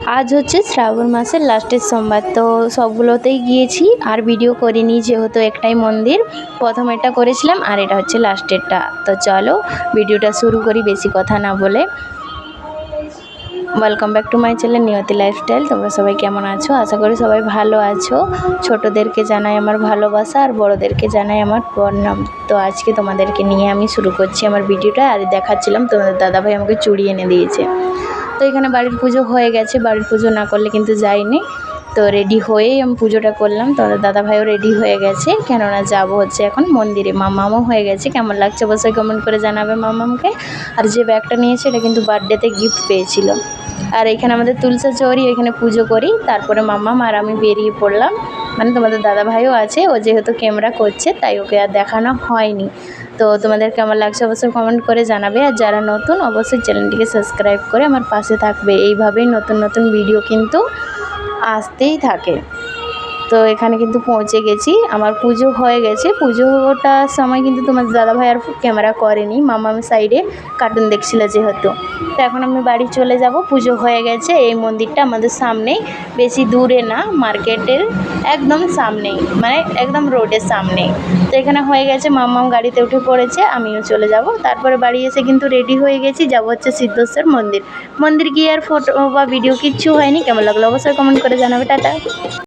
আজ হচ্ছে শ্রাবণ মাসের লাস্টের সোমবার, তো সবগুলোতেই গিয়েছি আর ভিডিও করিনি যেহেতু একটাই মন্দির। প্রথম এটা করেছিলাম আর এটা হচ্ছে লাস্টেরটা তো চলো ভিডিওটা শুরু করি বেশি কথা না বলে। Welcome back to my channel Niyati lifestyle তোমরা সবাই কেমন আছো? আশা করি সবাই ভালো আছো। ছোটোদেরকে জানাই আমার ভালোবাসা আর বড়োদেরকে জানাই আমার প্রণাম। তো আজকে তোমাদেরকে নিয়ে আমি শুরু করছি আমার ভিডিওটা আর দেখাচ্ছিলাম তোমাদের দাদাভাই আমাকে চুড়ি এনে দিয়েছে। তো এখানে বাড়ির পুজো হয়ে গেছে বাড়ির পুজো না করলে কিন্তু যাইনি। তো রেডি হয়েই আমি পুজোটা করলাম। তোমাদের দাদাভাইও রেডি হয়ে গেছে। কেননা যাব হচ্ছে এখন মন্দিরে। মামামও হয়ে গেছে। কেমন লাগছে অবশ্যই কমেন্ট করে জানাবে মামামকে আর যে ব্যাগটা নিয়েছে, এটা কিন্তু বার্থডেতে গিফট পেয়েছিল। আর এখানে আমাদের তুলসা চৌরি, এখানে পুজো করি। তারপরে মাম্মাম আর আমি বেরিয়ে পড়লাম। মানে তোমাদের দাদা ভাইও আছে। ও যেহেতু ক্যামেরা করছে, তাই ওকে আর দেখানো হয়নি। তো তোমাদের কেমন লাগছে অবশ্যই কমেন্ট করে জানাবে। আর যারা নতুন, অবশ্যই চ্যানেলটিকে সাবস্ক্রাইব করে আমার পাশে থাকবে। এইভাবেই নতুন নতুন ভিডিও কিন্তু আসতেই থাকে তো এখানে কিন্তু পৌঁছে গেছি। আমার পুজো হয়ে গেছে। পুজোটার সময় কিন্তু তোমার দাদাভাই আর ক্যামেরা করেনি। মামার সাইডে কার্টুন দেখছিল যেহেতু। তো এখন আমি বাড়ি চলে যাব। পুজো হয়ে গেছে। এই মন্দিরটা আমাদের সামনেই। বেশি দূরে না, মার্কেটের একদম সামনেই। মানে একদম রোডের সামনেই। তো এখানে হয়ে গেছে। মামাম গাড়িতে উঠে পড়েছে। আমিও চলে যাব। তারপরে বাড়ি এসে কিন্তু রেডি হয়ে গেছি। যাব হচ্ছে সিদ্ধেশ্বর মন্দির। মন্দির গিয়ে আর ফটো বা ভিডিও কিচ্ছু হয়নি। কেমন লাগল অবশ্যই কমেন্ট করে জানাবে। টাটা।